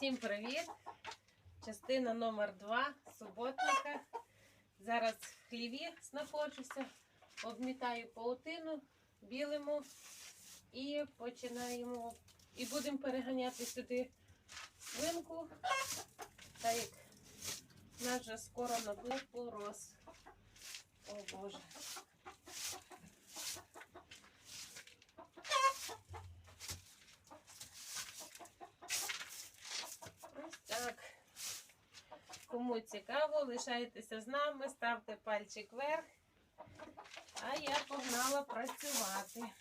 Всім привіт! Частина номер 2 суботника. Зараз в хліві знаходжуся, обмітаю паутину, білимо і починаємо. І будемо переганяти сюди свинку, так як нас вже скоро наплив порос. О Боже. Ось так. Кому цікаво, лишайтеся з нами, ставте пальчик вверх. А я погнала працювати.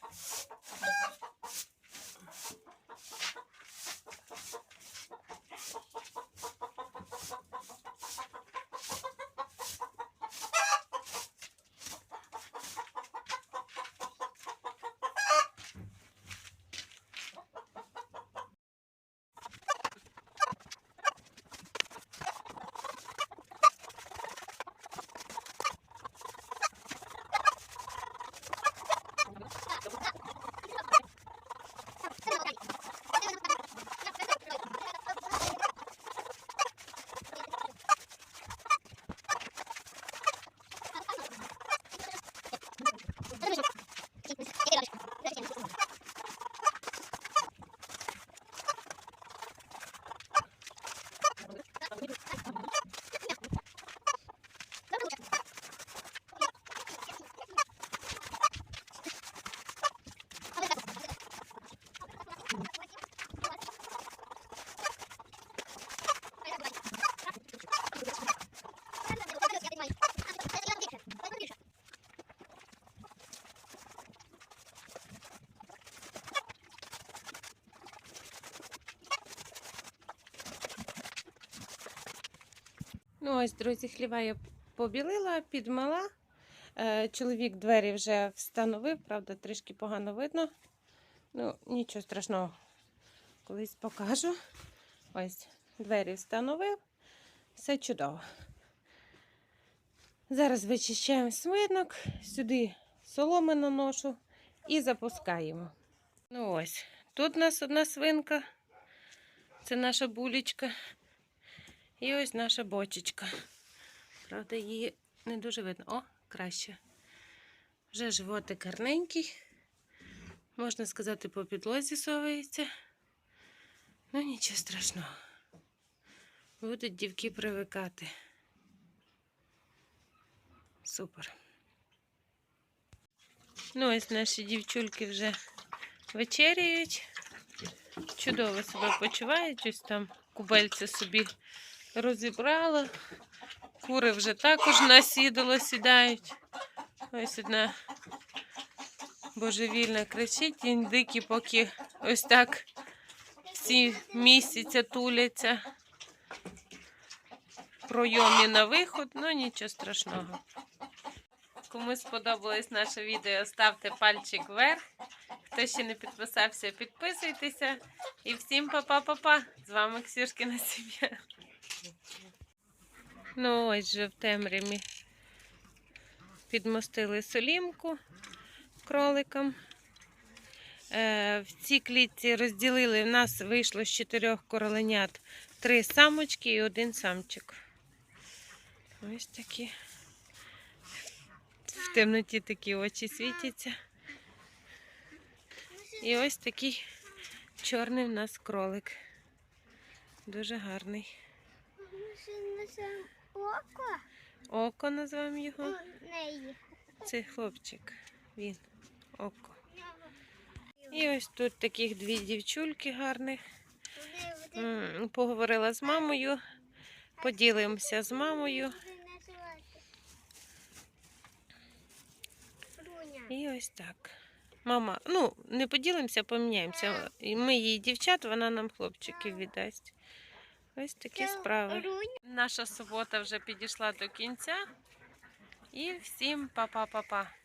Ну ось, друзі, хліва я побілила, підмала. Е, Чоловік двері вже встановив, правда, трішки погано видно. Ну, нічого страшного. Колись покажу. Ось, двері встановив. Все чудово. Зараз вичищаємо свинок, сюди соломи наношу і запускаємо. Ну ось, тут у нас одна свинка. Це наша булічка. І ось наша бочечка. Правда, її не дуже видно. О, краще. Вже животик гарненький. Можна сказати, по підлозі совається. Ну, нічого страшного. Будуть дівки привикати. Супер. Ну, ось наші дівчульки вже вечеряють. Чудово себе почувають. Ось там кубельце собі розібрала. Кури вже також на сідало сідають. Ось одна божевільна кричить, індики поки ось так всі місяця туляться. Пройомі на виход, ну нічого страшного. Кому сподобалось наше відео, ставте пальчик вверх. Хто ще не підписався, підписуйтеся. І всім па-па-па-па. З вами Ксюшкина сім'я. Ну, ось же в темряві підмостили солімку кроликам. Е, в цій клітці розділили, в нас вийшло з чотирьох короленят три самочки і один самчик. Ось такі. В темноті такі очі світяться. І ось такий чорний в нас кролик. Дуже гарний. Око Око називаємо його. неї. Це хлопчик. Він. Око. І ось тут таких дві дівчульки гарних. Поговорила з мамою. Поділимося з мамою. І ось так. Мама, ну, не поділимося, поміняємося. Ми їй дівчат, вона нам хлопчиків віддасть. Ось такі справи. Наша субота вже підійшла до кінця. І всім па-па-па-па.